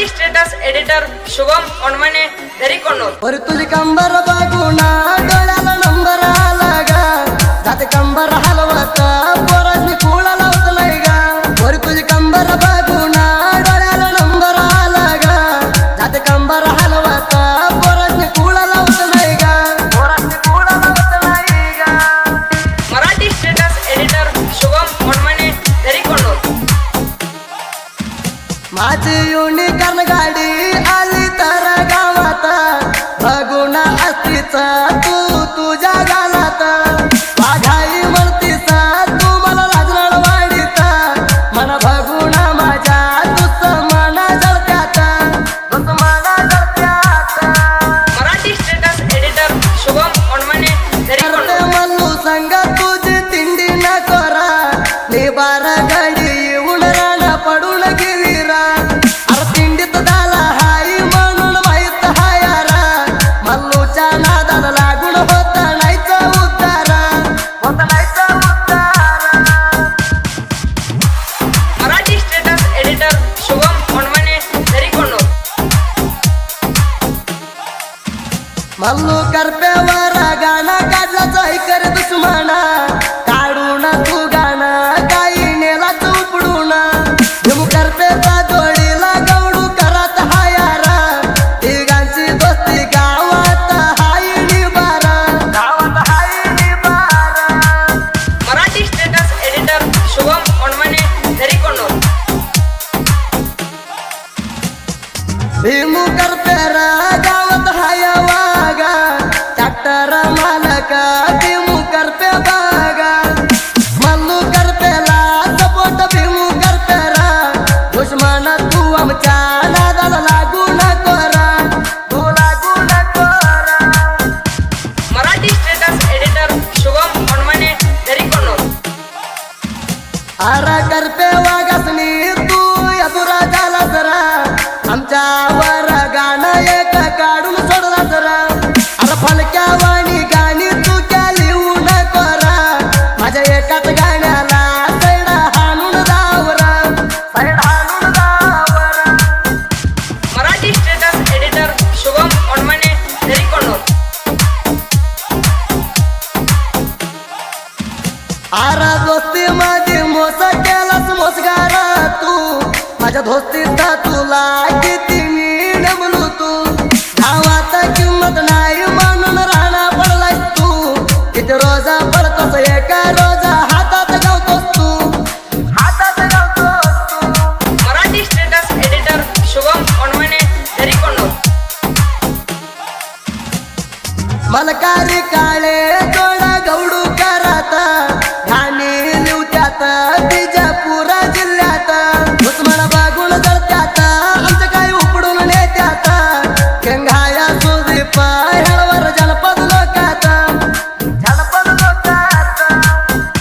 Marathi status editor Shubham ओणमाने दरी कन्नूर वर तुझी कंबर बघून डोळ्याला नंबर आला गा जाते कंबर हलवत पोरांनी कुळा लावत नाही गा वर तुझी कंबर बघून डोळ्याला नंबर आला गा जाते कंबर हलवत पोरांनी कुळा लावत नाही गा पोरांनी कुळा लावत नाही गा मराठी स्टेटस एडिटर शुभम ओणमाने दरी कन्नूर माझी मल्लू करप्यावर गाणं काढलाच ऐकर दुश्मना. काढून तू गाणं काही नेलाच उपडून. भीम करपेचा जोडीला गवडू करत हायारा. तिघांची दोस्ती गावात हाय निबारा गावात हाय निबारा मराठी स्टेटस एडिटर शुभम ओणमाने दरी कन्नूर भीमू करपेर गावात आरा करपे वागासनी तू यदुरा झाला जरा. आमच्यावर गाणं एक काढून सोडला जरा. अरे फलक्या वाणी गाणी तू क्या लिहू माझ्या एकाच गाण्याला सैड हाणून जावरा सैड हाणून जावरा मराठी स्टेटस एडिटर शुभम आरा दोस्ती माझी दोस्तीत तुला किती मी नेमलू तू? किंमत नाही म्हणून राणा पडलास तू. किती रोजा पडतोस एका रोजा हातात गावतोस तू. हातात गावतोस तू. मराठी स्टेटस एडिटर शुभम ओणमाने दरी कन्नूर मलकारी काळे तोडा